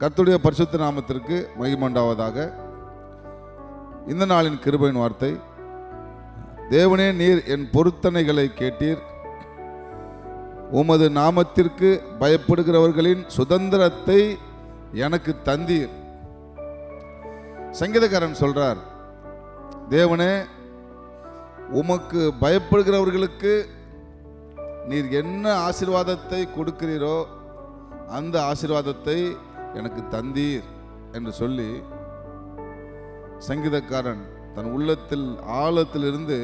கத்துடைய பரிசுத்த நாமத்திற்கு மகிமண்டாவதாக. இந்த நாளின் கிருபையின் வார்த்தை தேவனே நீர் என் பொருத்தனைகளை கேட்டீர். உமது நாமத்திற்கு பயப்படுகிறவர்களின் சுதந்திரத்தை எனக்கு தந்தீர். சங்கீதக்காரன் சொல்றார் தேவனே உமக்கு பயப்படுகிறவர்களுக்கு நீர் என்ன ஆசீர்வாதத்தை கொடுக்கிறீரோ அந்த ஆசீர்வாதத்தை எனக்கு தந்தீர் என்று சொல்லி சங்கீதக்காரன் தன் உள்ளத்தில் ஆழத்திலிருந்து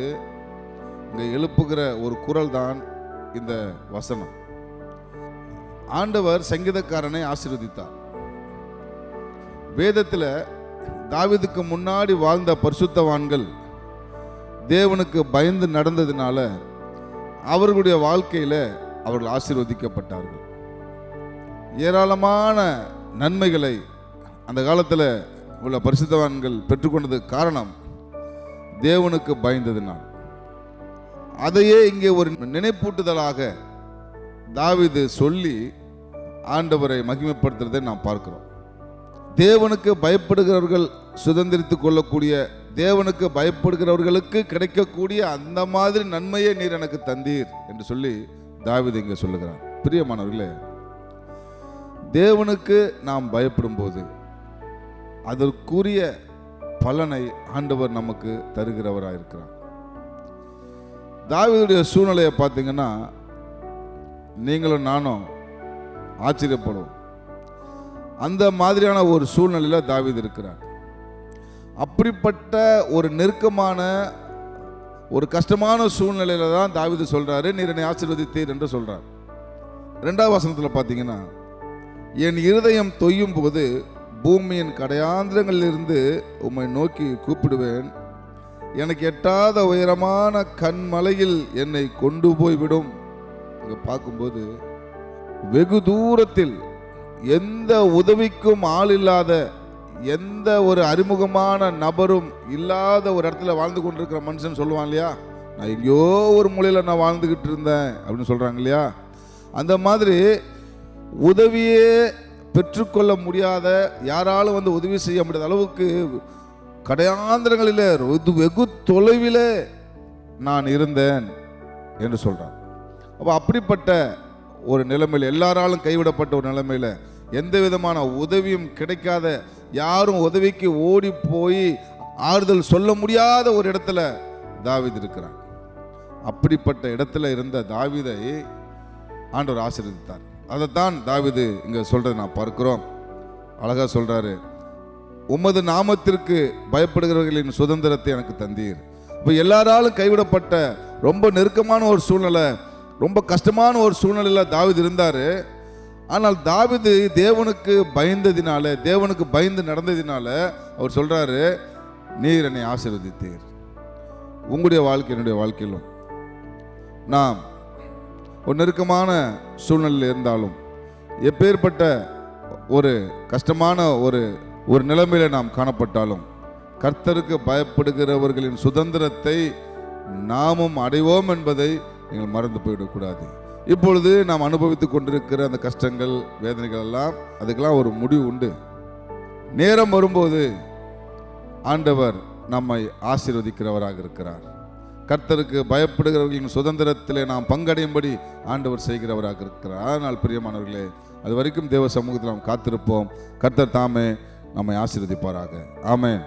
இங்கே எழுப்புகிற ஒரு குரல் தான் இந்த வசனம். ஆண்டவர் சங்கீதக்காரனை ஆசீர்வதித்தார். வேதத்தில் தாவிதுக்கு முன்னாடி வாழ்ந்த பரிசுத்தவான்கள் தேவனுக்கு பயந்து நடந்ததினால அவர்களுடைய வாழ்க்கையில் அவர்கள் ஆசீர்வதிக்கப்பட்டார்கள். ஏராளமான நன்மைகளை அந்த காலத்தில் உள்ள பரிசுத்தவான்கள் பெற்றுக்கொண்டது காரணம் தேவனுக்கு பயந்ததினால். அதையே இங்கே ஒரு நினைப்பூட்டுதலாக தாவிது சொல்லி ஆண்டவரை மகிமைப்படுத்துறதை நாம் பார்க்கிறோம். தேவனுக்கு பயப்படுகிறவர்கள் சுதந்திரித்து கொள்ளக்கூடிய தேவனுக்கு பயப்படுகிறவர்களுக்கு கிடைக்கக்கூடிய அந்த மாதிரி நன்மையை நீர் எனக்கு தந்தீர் என்று சொல்லி தாவிது இங்கே சொல்லுகிறார். பிரியமானவர்களே தேவனுக்கு நாம் பயப்படும் போது அதற்குரிய பலனை ஆண்டவர் நமக்கு தருகிறவராக இருக்கிறார். தாவிதுடைய சூழ்நிலையை பார்த்தீங்கன்னா நீங்களும் நானும் ஆச்சரியப்படும் அந்த மாதிரியான ஒரு சூழ்நிலையில் தாவீது இருக்கிறார். அப்படிப்பட்ட ஒரு நெருக்கமான ஒரு கஷ்டமான சூழ்நிலையில தான் தாவீது சொல்றாரு நீர் என்னை ஆசீர்வதித்தீர் என்று சொல்றார். ரெண்டாவது வசனத்தில் பார்த்தீங்கன்னா என் இருதயம் தொய்யும் போது பூமியின் கடையாந்திரங்களிலிருந்து உம்மை நோக்கி கூப்பிடுவேன். எனக்கு எட்டாத உயரமான கண்மலையில் என்னை கொண்டு போய்விடும். இங்கே பார்க்கும்போது வெகு தூரத்தில் எந்த உதவிக்கும் ஆள் இல்லாத எந்த ஒரு அறிமுகமான நபரும் இல்லாத ஒரு இடத்துல வாழ்ந்து கொண்டிருக்கிற மனுஷன் சொல்லுவான் இல்லையா? நான் எங்கேயோ ஒரு மூலையில் நான் வாழ்ந்துக்கிட்டு இருந்தேன் அப்படின்னு சொல்கிறாங்க இல்லையா? அந்த மாதிரி உதவியே பெற்றுக்கொள்ள முடியாத யாராலும் வந்து உதவி செய்ய முடியாத அளவுக்கு கடையாந்திரங்களில் வெகு- வெகு தொலைவில் நான் இருந்தேன் என்று சொல்றார் அப்போ அப்படிப்பட்ட ஒரு நிலைமையில் எல்லாராலும் கைவிடப்பட்ட ஒரு நிலைமையில் எந்த விதமான உதவியும் கிடைக்காத யாரும் உதவிக்கு ஓடி போய் ஆறுதல் சொல்ல முடியாத ஒரு இடத்துல தாவித் இருக்கிறான். அப்படிப்பட்ட இடத்துல இருந்த தாவிதை ஆண்டவர் ஆசீர்வதித்தார். அதை தான் தாவிது இங்கே சொல்கிறத நான் பார்க்குறோம். அழகாக சொல்கிறாரு உமது நாமத்திற்கு பயப்படுகிறவர்களின் சுதந்திரத்தை எனக்கு தந்தீர். இப்போ எல்லாராலும் கைவிடப்பட்ட ரொம்ப நெருக்கமான ஒரு சூழ்நிலை ரொம்ப கஷ்டமான ஒரு சூழ்நிலையில் தாவிது இருந்தார். ஆனால் தாவிது தேவனுக்கு பயந்ததினால தேவனுக்கு பயந்து நடந்ததினால அவர் சொல்கிறாரு நீர் என்னை ஆசீர்வதித்தீர். உங்களுடைய வாழ்க்கை என்னுடைய வாழ்க்கையிலும். நாம் ஒரு நெருக்கமான சூழ்நிலையில் இருந்தாலும் எப்பேற்பட்ட ஒரு கஷ்டமான ஒரு ஒரு நிலைமையில நாம் காணப்பட்டாலும் கர்த்தருக்கு பயப்படுகிறவர்களின் சுதந்திரத்தை நாமும் அடைவோம் என்பதை நீங்கள் மறந்து போயிடக்கூடாது. இப்பொழுது நாம் அனுபவித்துக் கொண்டிருக்கிற அந்த கஷ்டங்கள் வேதனைகள் எல்லாம் அதுக்கெல்லாம் ஒரு முடிவு உண்டு. நேரம் வரும்போது ஆண்டவர் நம்மை ஆசீர்வதிக்கிறவராக இருக்கிறார். கர்த்தருக்கு பயப்படுகிறவர்களின் சுதந்திரத்திலே நாம் பங்கடையும்படி ஆண்டவர் செய்கிறவராக இருக்கிறார். அதனால் பிரியமானவர்களே அது வரைக்கும் தேவ சமூகத்தில் நாம் காத்திருப்போம். கர்த்தர் தாமே நம்மை ஆசீர்வதிப்பாராக. ஆமேன்.